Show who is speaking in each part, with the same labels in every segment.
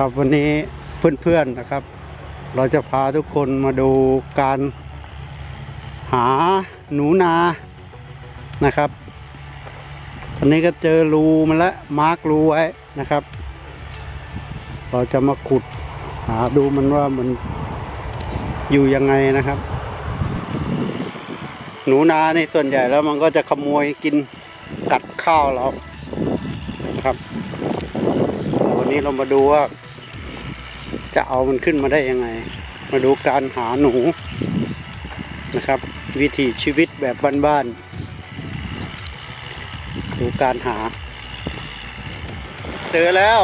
Speaker 1: ครับวันนี้เพื่อนๆนะครับ เราจะพาทุกคนมาดูการหาหนูนานะครับตอนนี้ก็เจอรูมันแล้วมาร์กรูไว้นะครับ เราจะมาขุดหาดูมันว่ามันอยู่ยังไงนะครับ หนูนาในส่วนใหญ่แล้วมันก็จะขโมยกินกัดข้าวเราครับ วันนี้เรามาดูว่า จะเอามันขึ้นมาได้ยังไง มาดูการหาหนูนะครับ วิถีชีวิตแบบบ้านๆดูการหา เจอแล้ว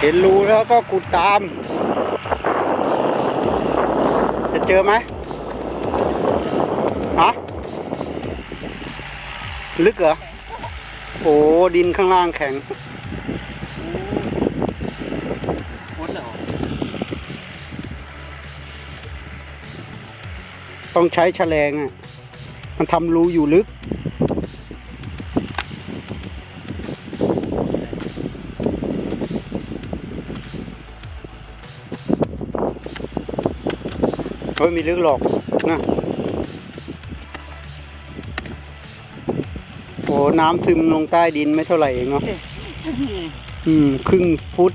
Speaker 1: เห็นรูแล้วก็ขุดตาม จะเจอไหมฮะลึกเหรอ โอ้ดินข้างล่างแข็ง ต้องใช้แฉลงอะ มันทำรูอยู่ลึก เฮ้ยมีลึกหรอกนะโอ้น้ำซึมลงใต้ดินไม่เท่าไหร่เองเนาะ อืม ครึ่งฟุต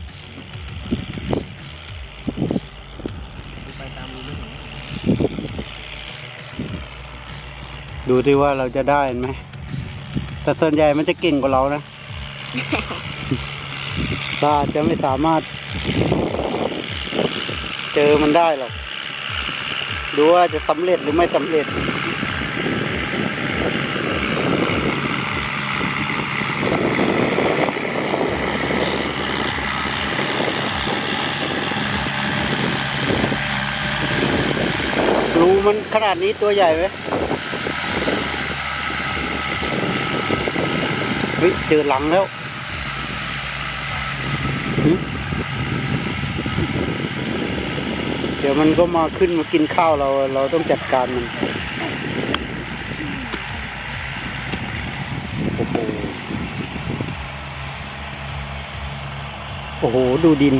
Speaker 2: ไปตามรูนี่
Speaker 1: ดูที่ว่าเราจะได้ไหม แต่ส่วนใหญ่มันจะเก่งกว่าเรานะเราอาจจะไม่สามารถ เจอมันได้หรอก ดูว่าจะสำเร็จหรือไม่สำเร็จรูมันขนาดนี้ตัวใหญ่ไหม เฮ้ยเจอหลังแล้วเดี๋ยวมันก็มาขึ้นมากินข้าวเรา เราต้องจัดการมันโอ้โหโอ้โห ดูดิน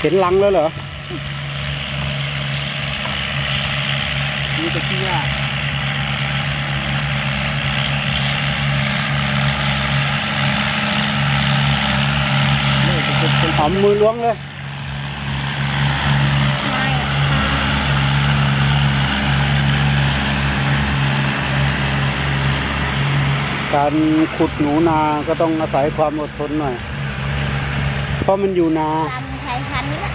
Speaker 1: เห็นหลังแล้วเหรอ
Speaker 2: มีแต่ขี้ยา
Speaker 1: เอามือล้วงเลย
Speaker 3: ไม่
Speaker 1: การขุดหนูนา ก็ต้องอาศัยความอดทนหน่อย เพราะมันอยู่นา
Speaker 3: ตามไทยทันนี่แหละ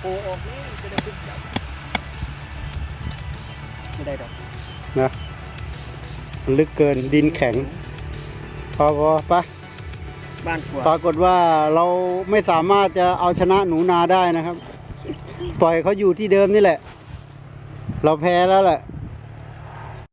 Speaker 2: โอ้ออกนี่จะได้ขึ้นจับไม่ได้ดอก
Speaker 1: นะมันลึกเกินดินแข็ง พอพอปะ
Speaker 2: บ้านกว่า
Speaker 1: ปรากฏว่าเราไม่สามารถจะเอาชนะหนูนาได้นะครับ ปล่อยเขาอยู่ที่เดิมนี่แหละ เราแพ้แล้วแหละ